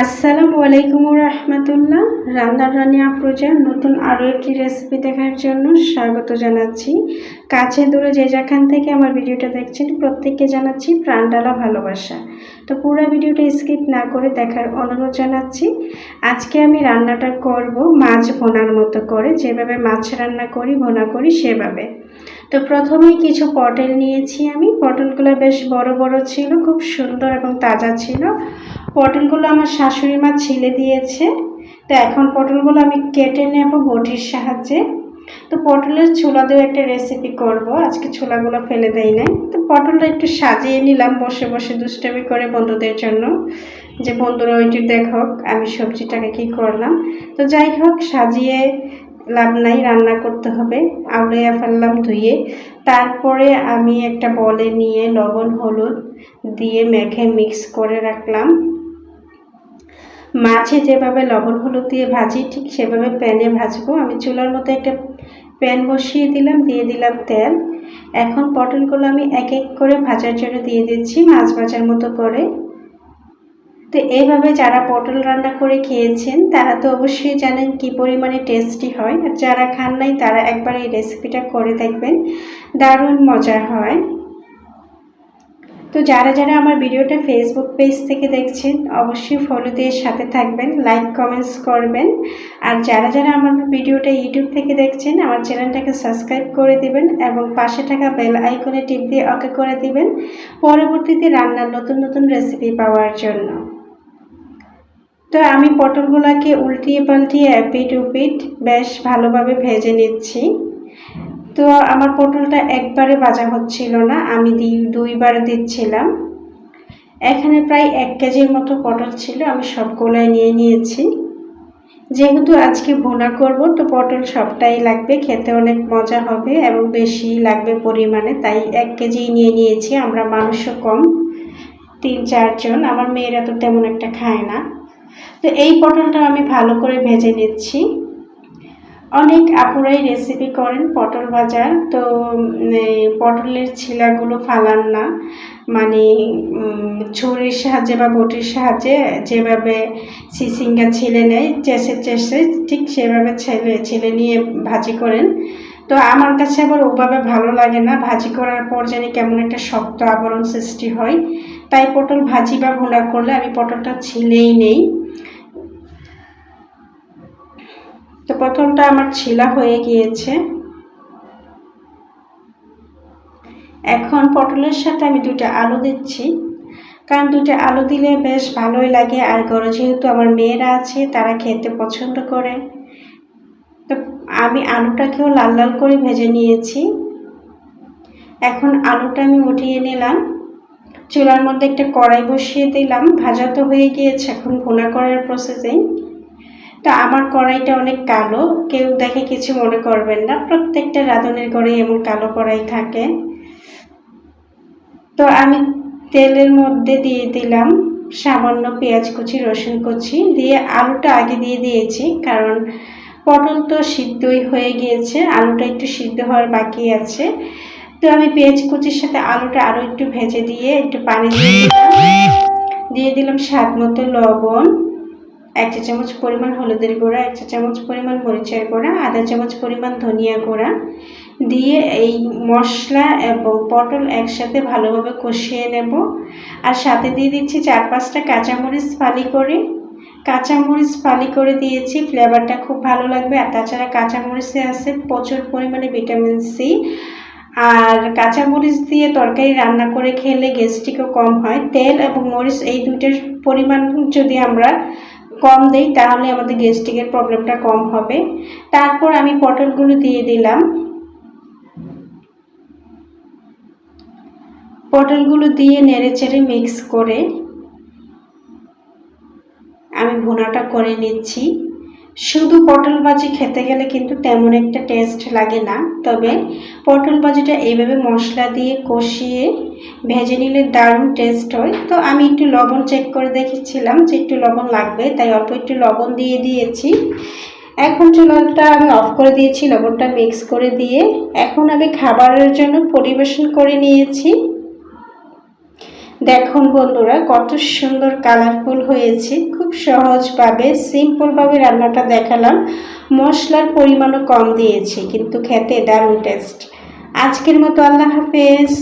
আসসালামু আলাইকুম রহমতুল্লাহ। রান্নার রানী আপ্রোজা নতুন আরও একটি রেসিপি দেখার জন্য স্বাগত জানাচ্ছি। কাছে দূরে যে যেখান থেকে আমার ভিডিওটা দেখছেন, প্রত্যেককে জানাচ্ছি প্রাণডালা ভালোবাসা। তো পুরো ভিডিওটা স্কিপ না করে দেখার অনুরোধ জানাচ্ছি। আজকে আমি রান্নাটা করব মাছ ভোনার মতো করে। যেভাবে মাছ রান্না করি, ভোনা করি, সেভাবে। তো প্রথমেই কিছু পটল নিয়েছি আমি। পটলগুলো বেশ বড় বড় ছিল, খুব সুন্দর এবং তাজা ছিল। পটলগুলো আমার শাশুড়ি মা ছিলে দিয়েছে। তো এখন পটলগুলো আমি কেটে নেব বটির সাহায্যে। তো পটলের ছোলা দিয়ে একটা রেসিপি করব। আজকে ছোলাগুলো ফেলে দেয় নাই। তো পটলটা একটু সাজিয়ে নিলাম বসে বসে দুষ্টমি করে বন্ধুদের জন্য। যে বন্ধুরা ওইটি দেখক আমি সবজিটাকে কি করলাম। তো যাই হোক, সাজিয়ে লাভ নাই, রান্না করতে হবে। আউলাইয়া ফেললাম ধুয়ে। তারপরে আমি একটা বলে নিয়ে লবণ, হলুদ দিয়ে মেখে মিক্স করে রাখলাম। মাছে যেভাবে লবণ, হলুদ দিয়ে ভাজি, ঠিক সেভাবে প্যানে ভাজবো। আমি চুলার মধ্যে একটা প্যান বসিয়ে দিলাম, দিয়ে দিলাম তেল। এখন পটলগুলো আমি এক এক করে ভাজার জন্য দিয়ে দিচ্ছি, মাছ ভাজার মতো করে। তো এইভাবে যারা পটল রান্না করে খেয়েছেন, তারা তো অবশ্যই জানেন কি পরিমাণে টেস্টি হয়। আর যারা খান নাই, তারা একবার এই রেসিপিটা করে দেখবেন। দারুণ মজা হয়। তো যারা যারা আমার ভিডিওটা ফেসবুক পেজ থেকে দেখছেন, অবশ্যই ফলো দিয়ে সাথে থাকবেন লাইক কমেন্টস করবেন। আর যারা যারা আমার ভিডিওটা ইউটিউব থেকে দেখছেন, আমার চ্যানেলটাকে সাবস্ক্রাইব করে দিবেন এবং পাশে থাকা বেল আইকনে টিপ দিয়ে ওকে করে দিবেন, পরবর্তীতে রান্নার নতুন নতুন রেসিপি পাওয়ার জন্য। তো আমি পটলগুলোকে উল্টিয়ে পাল্টিয়ে এপিট উপিট বেশ ভালোভাবে ভেজে নিচ্ছি। তো আমার পটলটা একবারে ভাজা হচ্ছিল না, আমি দুইবার দিচ্ছিলাম। এখানে প্রায় এক কেজির মতো পটল ছিল, আমি সবগুলোই নিয়ে নিয়েছি। যেহেতু আজকে ভুনা করব, তো পটল সবটাই লাগবে, খেতে অনেক মজা হবে এবং বেশি লাগবে পরিমাণে, তাই এক কেজি নিয়ে নিয়েছি, আমরা মানুষও কম, তিন চারজন, আমার মেয়েরা তো তেমন একটা খায় না। তো এই পটলটা আমি ভালো করে ভেজে নিচ্ছি। অনেক আপুরাই রেসিপি করেন পটল ভাজা তো পটলের ছিলাগুলো ফালান না। মানে ছুরির সাহায্যে বা বটির সাহায্যে যেভাবে সিসিঙ্গা ছিলে নেয় চেষে চেষে ঠিক সেভাবে ছেলে ছেলে নিয়ে ভাজি করেন। তো আমার কাছে আবার ওভাবে ভালো লাগে না। ভাজি করার পর জানি কেমন একটা শক্ত আবরণ সৃষ্টি হয়। তাই পটল ভাজি বা ভোনা করলে আমি পটলটা ছিলেই নেই। তো প্রথমটা আমার ছিলা হয়ে গিয়েছে। এখন পটলের সাথে আমি দুইটা আলু দিচ্ছি। কারণ দুইটা আলু দিলে বেশ ভালোই লাগে। আর গরো যেহেতু আমার মেয়েরা আছে, তারা খেতে পছন্দ করে। তো আমি আলুটাকেও লাল লাল করে ভেজে নিয়েছি। এখন আলুটা আমি উঠিয়ে নিলাম। চুলার মধ্যে একটা কড়াই বসিয়ে দিলাম, ভাজা তো হয়ে গিয়েছে, এখন ভুনা করার প্রসেসিং তো আমার কড়াইটা অনেক কালো, কেউ দেখে কিছু মনে করবেন না, প্রত্যেকটা রাঁধুনের ঘরে এমন কালো কড়াই থাকে। তো আমি তেলের মধ্যে দিয়ে দিলাম সামান্য পেঁয়াজ কুচি, রসুন কুচি, দিয়ে আলুটা আগে দিয়ে দিয়েছি, কারণ পটল তো সিদ্ধই হয়ে গিয়েছে, আলুটা একটু সিদ্ধ হওয়ার বাকি আছে। তো আমি পেঁয়াজ কুচির সাথে আলুটা আরও একটু ভেজে দিয়ে একটু পানি দিয়ে দিলাম। দিয়ে দিলাম স্বাদ মতো লবণ, এক চা চামচ পরিমাণ হলুদের গুঁড়া, এক চা চামচ পরিমাণ মরিচের গুঁড়া, আধা চামচ পরিমাণ ধনিয়া গুঁড়া। দিয়ে এই মশলা এবং পটল একসাথে ভালোভাবে কষিয়ে নেব। আর সাথে দিয়ে দিচ্ছি চার পাঁচটা কাঁচামরিচ ফালি করে। কাঁচামরিচ ফালি করে দিয়েছি ফ্লেভারটা খুব ভালো লাগবে। আর তাছাড়া কাঁচামরিচে আছে প্রচুর পরিমাণে ভিটামিন সি। আর কাঁচামরিচ দিয়ে তরকারি রান্না করে খেলে গ্যাস্ট্রিকও কম হয়। তেল এবং মরিচ এই দুইটার পরিমাণ যদি আমরা কম দেই, তাহলে আমাদের গ্যাস্ট্রিকের প্রবলেমটা কম হবে। তারপর আমি পটলগুলো দিয়ে দিলাম। পটলগুলো দিয়ে নেড়ে চেড়ে মিক্স করে আমি ভুনাটা করে নিচ্ছি। শুধু পটল ভাজি খেতে গেলে কিন্তু তেমন একটা টেস্ট লাগে না। তবে পটল ভাজিটা এইভাবে মশলা দিয়ে কষিয়ে ভেজে নিলে দারুণ টেস্ট হয়। তো আমি একটু লবণ চেক করে দেখেছিলাম যে একটু লবণ লাগবে, তাই অল্প একটু লবণ দিয়ে দিয়েছি। এখন চুলাটা আমি অফ করে দিয়েছি, লবণটা মিক্স করে দিয়ে। এখন আমি খাবারের জন্য পরিবেশন করে নিয়েছি। দেখুন বন্ধুরা, কত সুন্দর কালারফুল হয়েছে। খুব সহজভাবে সিম্পলভাবে রান্নাটা দেখালাম। মশলার পরিমাণও কম দিয়েছি, কিন্তু খেতে দারুণ টেস্ট আজকের মতো আল্লাহ হাফেজ।